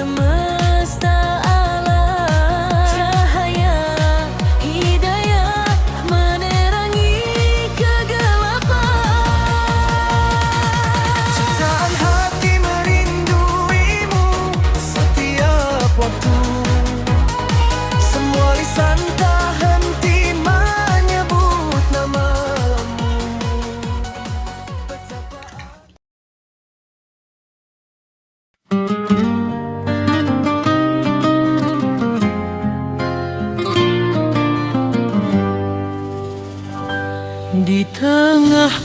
tumă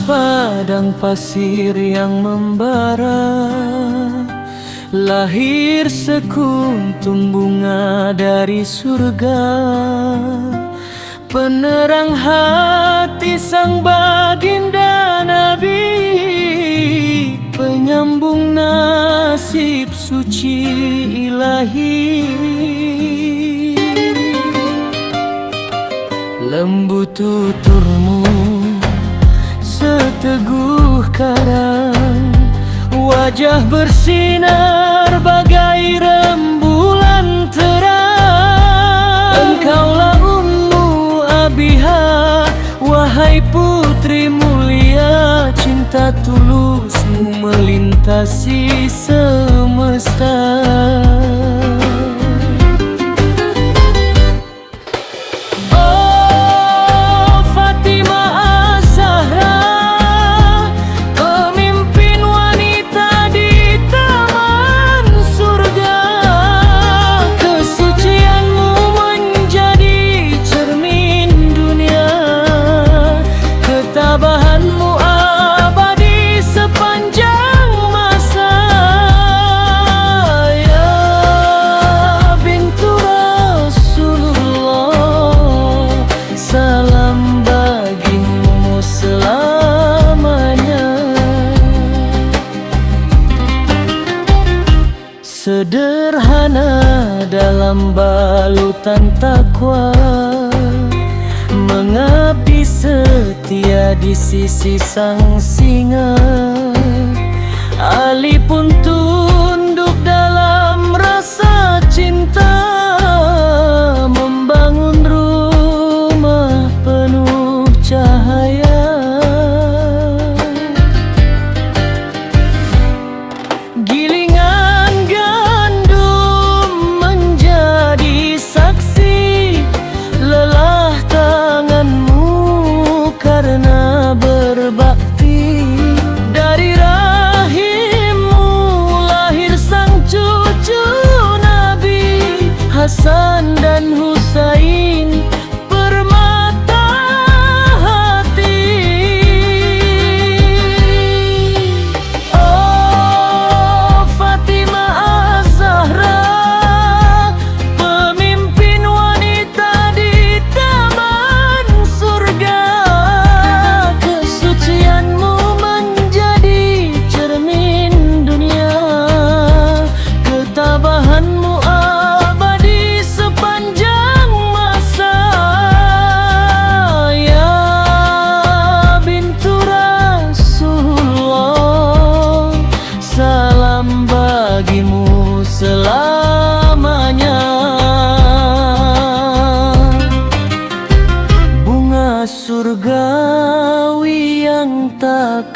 padang pasir yang membara. Lahir sekuntum bunga dari surga. Penerang hati sang baginda Nabi. Penyambung nasib suci ilahi. Lembut tuturmu seteguh karang. Wajah bersinar bagai rembulan terang. Engkaulah Ummu Abiha Wahai putri mulia. Cinta tulusmu melintasi semesta sisi sang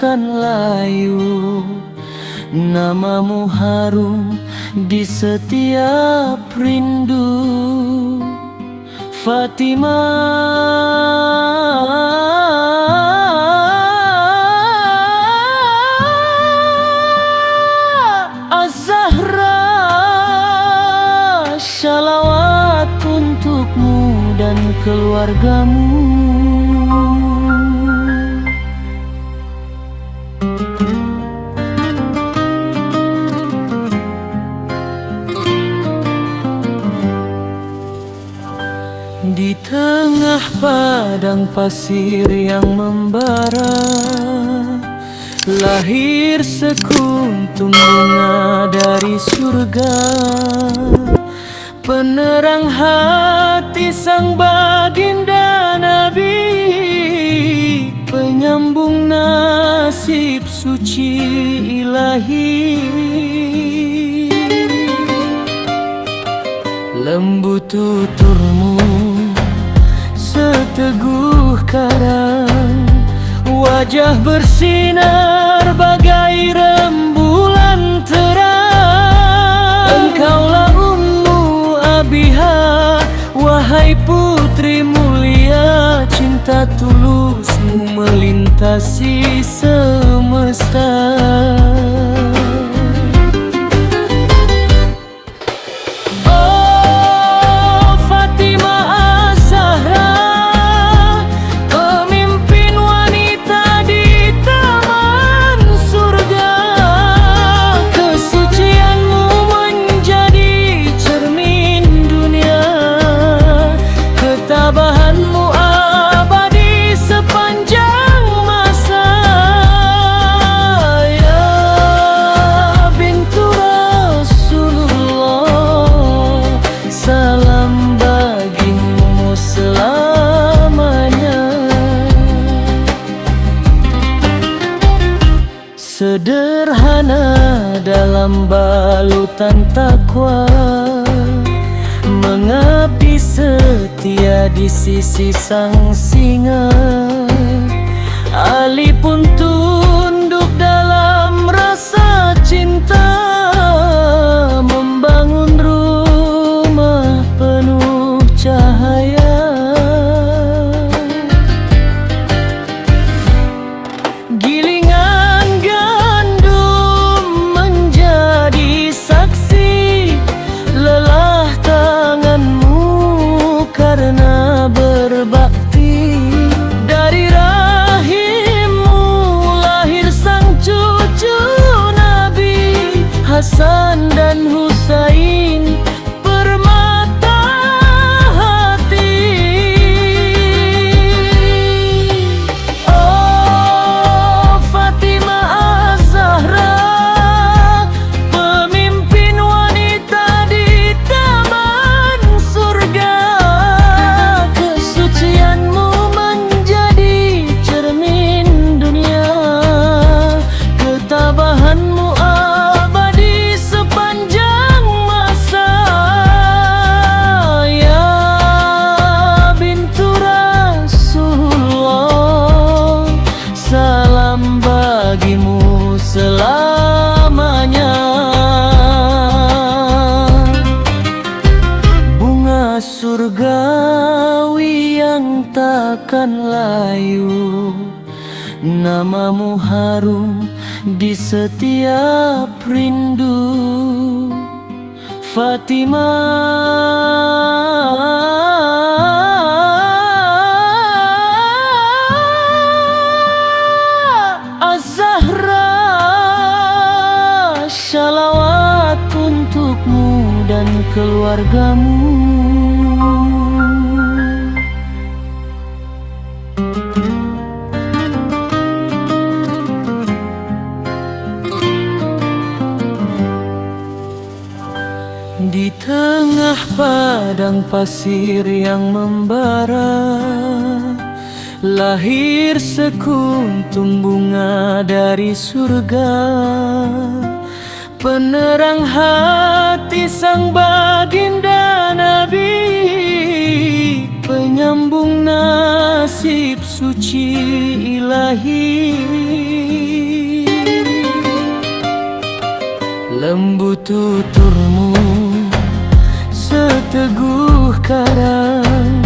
takkan layu. Namamu harum di setiap rindu. Fatimah. Az-Zahra Shalawat untukmu dan keluargamu pasir yang membara. Lahir sekuntum bunga dari surga. Penerang hati sang baginda Nabi. Penyambung nasib suci ilahi. Lembut tuturmu seteguh karang Wajah bersinar bagai rembulan terang. Engkaulah Ummu Abiha Wahai putri mulia. Cinta tulusmu melintasi semesta di sisi sang singa. Ali pun Namamu harum di setiap rindu. Fatimah. Az-Zahra Shalawat untukmu dan keluargamu padang pasir yang membara. Lahir sekuntum bunga dari surga. Penerang hati sang baginda Nabi. Penyambung nasib suci ilahi. Lembut tuturmu seteguh karang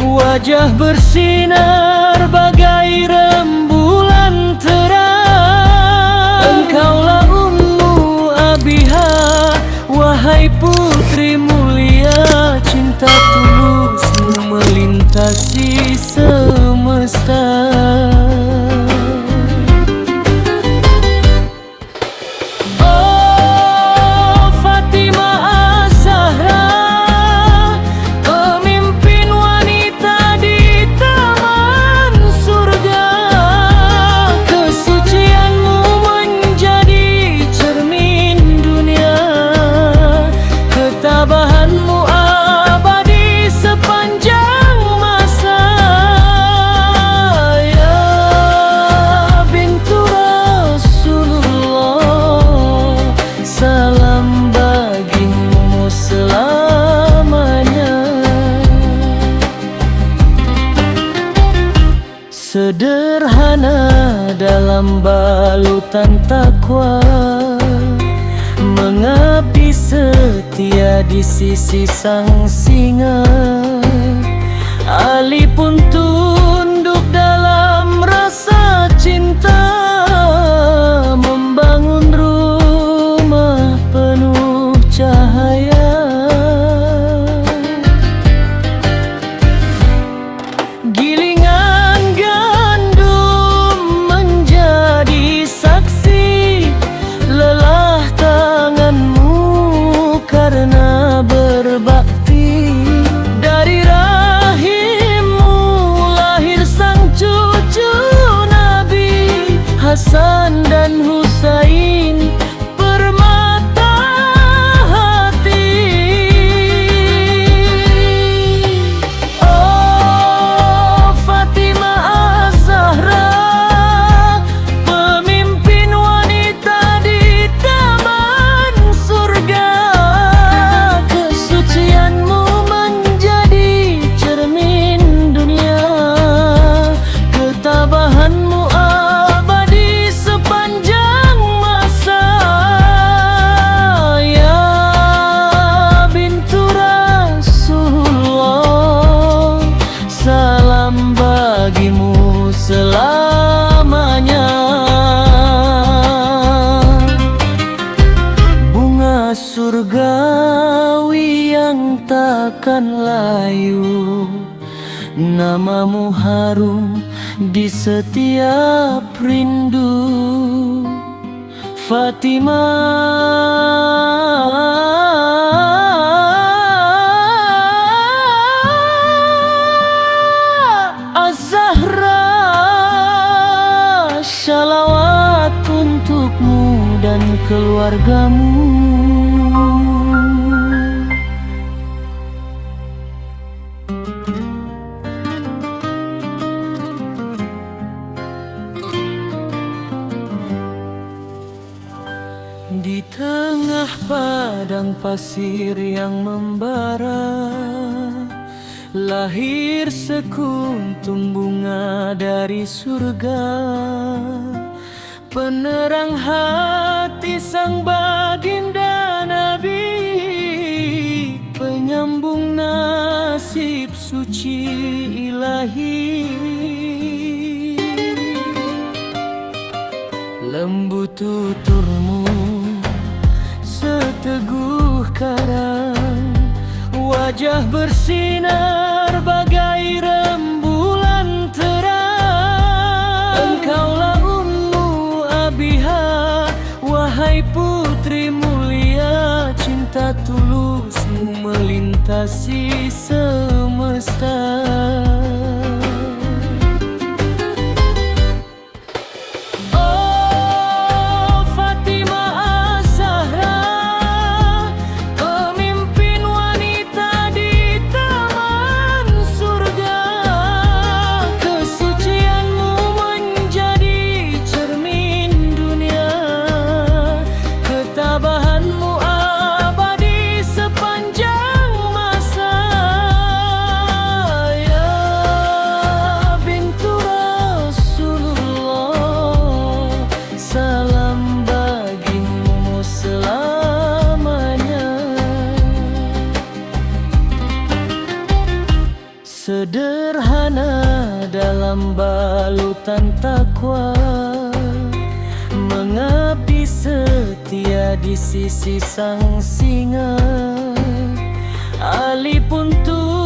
Wajah bersinar bagai rembulan terang. Engkaulah Ummu Abiha Wahai putri mulia. Cinta tulusmu melintasi semesta Sederhana dalam balutan takwa. Mengabdi setia di sisi sang singa. Ali pun dari surga. Penerang hati sang baginda Nabi Penyambung nasib suci ilahi. Lembut tuturmu seteguh karang Wajah bersinar tulus melintasi semesta. takwa Mengabdi setia di sisi sang singa. Alipun tuh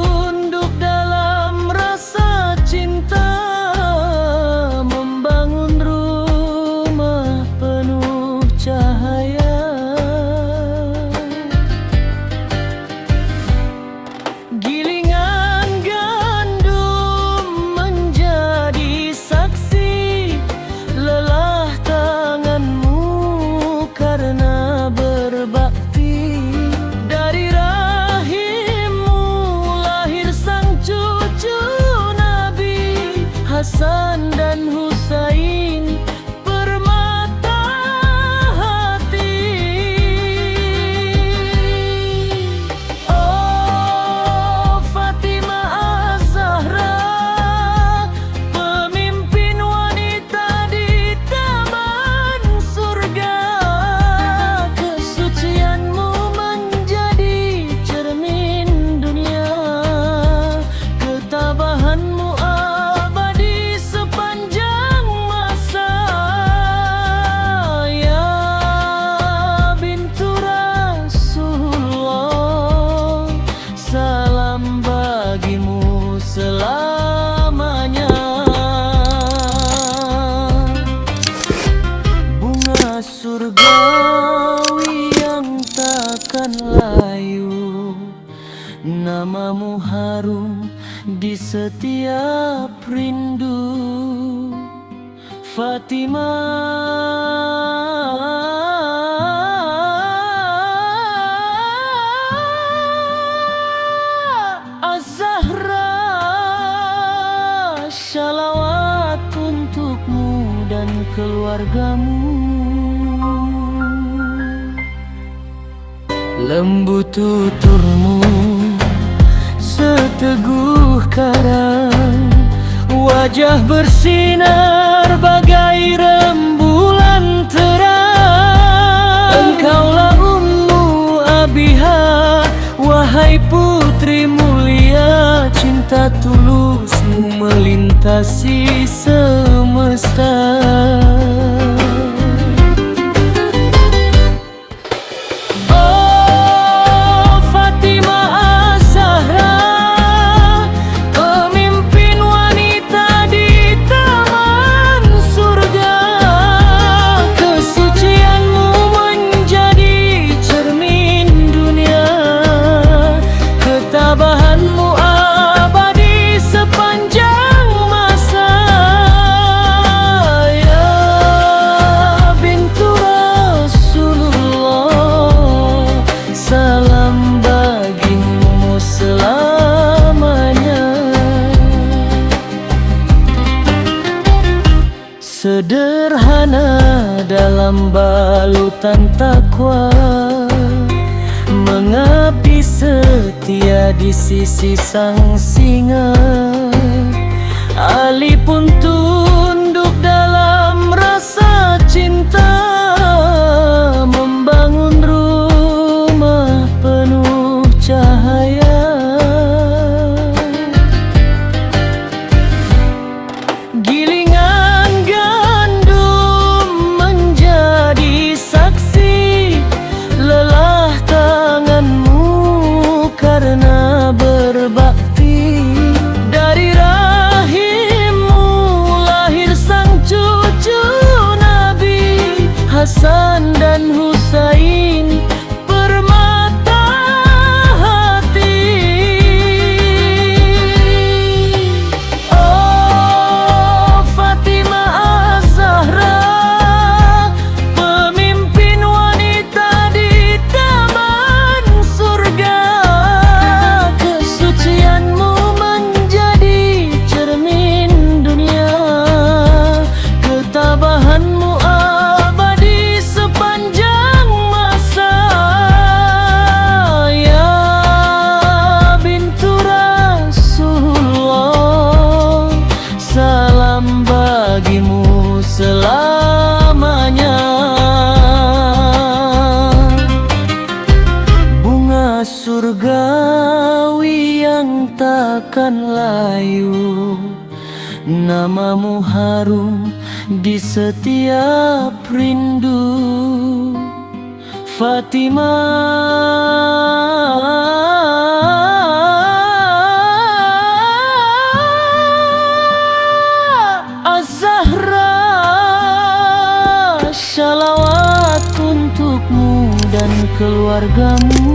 Namamu harum di setiap rindu. Fatima, Azahra, shalawat untukmu dan keluargamu. Lembut tuturmu seteguh karang Wajah bersinar bagai rembulan terang. Engkaulah ummu abiha Wahai putri mulia. Cinta tulusmu melintasi semesta. keindahanmu abadi sepanjang masa. Ya bintu Rasulullah Salam bagimu selamanya. Sederhana dalam balutan tak di sisi sang singa. Ali pun bukan layu. Namamu harum di setiap rindu. Fatimah. Shalawat untukmu dan keluargamu.